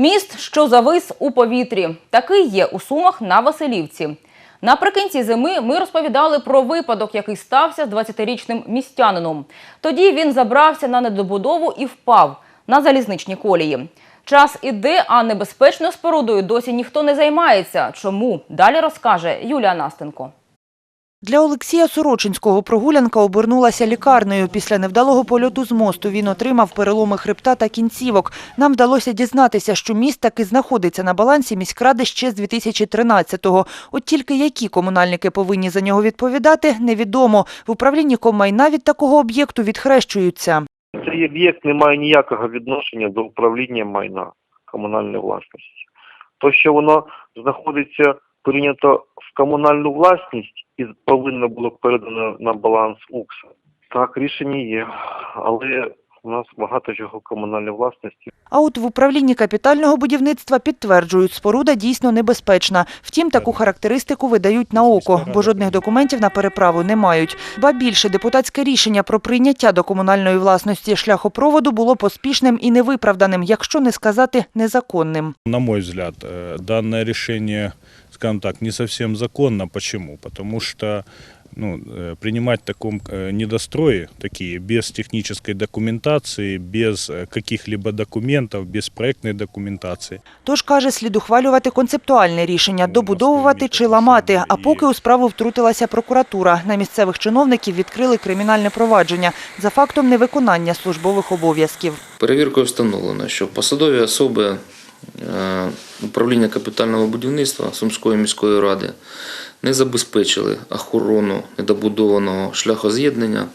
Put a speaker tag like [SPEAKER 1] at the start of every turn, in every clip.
[SPEAKER 1] Міст, що завис у повітрі. Такий є у Сумах на Василівці. Наприкінці зими ми розповідали про випадок, який стався з 20-річним містянином. Тоді він забрався на недобудову і впав на залізничні колії. Час іде, а небезпечною спорудою досі ніхто не займається. Чому? Далі розкаже Юлія Настенко.
[SPEAKER 2] Для Олексія Сорочинського прогулянка обернулася лікарнею. Після невдалого польоту з мосту він отримав переломи хребта та кінцівок. Нам вдалося дізнатися, що міст таки знаходиться на балансі міськради ще з 2013-го. От тільки які комунальники повинні за нього відповідати, невідомо. В управлінні комайна від такого об'єкту відхрещуються.
[SPEAKER 3] Цей об'єкт не має ніякого відношення до управління майна комунальної власності. То, що воно знаходиться прийнято в комунальну власність і повинно було передано на баланс УКСа. Так, рішення є, але у нас багато чого комунальної власності.
[SPEAKER 2] А от в управлінні капітального будівництва підтверджують, споруда дійсно небезпечна. Втім, таку характеристику видають на око, бо жодних документів на переправу не мають. Ба більше, депутатське рішення про прийняття до комунальної власності шляхопроводу було поспішним і невиправданим, якщо не сказати незаконним.
[SPEAKER 4] На мой взгляд, э, данное решение, скажем так, не совсем законно. Почему? Потому что ну, э, принимать в таком э, недострое, такие, без технической документации, без э, каких-либо документов, без проектной документации.
[SPEAKER 2] Тож, каже, слід ухвалювати концептуальне рішення – добудовувати чи ламати. А поки у справу втрутилася прокуратура. На місцевих чиновників відкрили кримінальне провадження за фактом невиконання службових обов'язків.
[SPEAKER 5] Перевіркою встановлено, що посадові особи е, управління капітального будівництва Сумської міської ради не забезпечили охорону недобудованого шляхоз'єднання,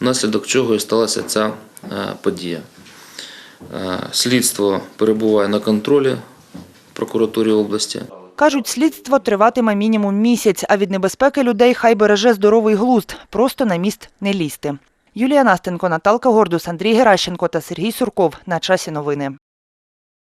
[SPEAKER 5] внаслідок чого і сталася ця е, подія. Е, Слідство перебуває на контролі прокуратурі області.
[SPEAKER 2] Кажуть, слідство триватиме мінімум місяць, а від небезпеки людей хай береже здоровий глузд. Просто на міст не лізти. Юлія Настенко, Наталка Гордус, Андрій Геращенко та Сергій Сурков. На часі новини.